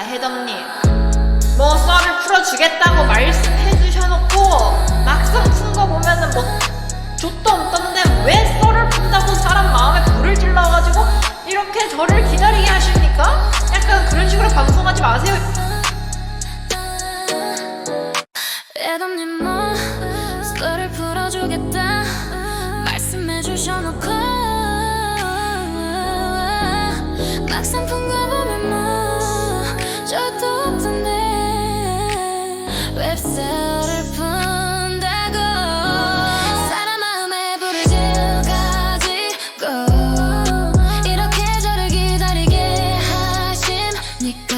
아 혜덕님 뭐 썰을 풀어주겠다고 말씀해 주셔놓고 막상 푼 거 보면은 뭐 족도 없던데 왜 썰을 푼다고 사람 마음에 불을 질러가지고 이렇게 저를 기다리게 하십니까? 약간 그런 식으로 방송하지 마세요. 혜덕님 뭐? 썰을 풀어주겠다. 말씀해 주셔놓고 웹살을 푼다고. 사람 마음에 불을 지는 가지고 이렇게 저를 기다리게 하십니까.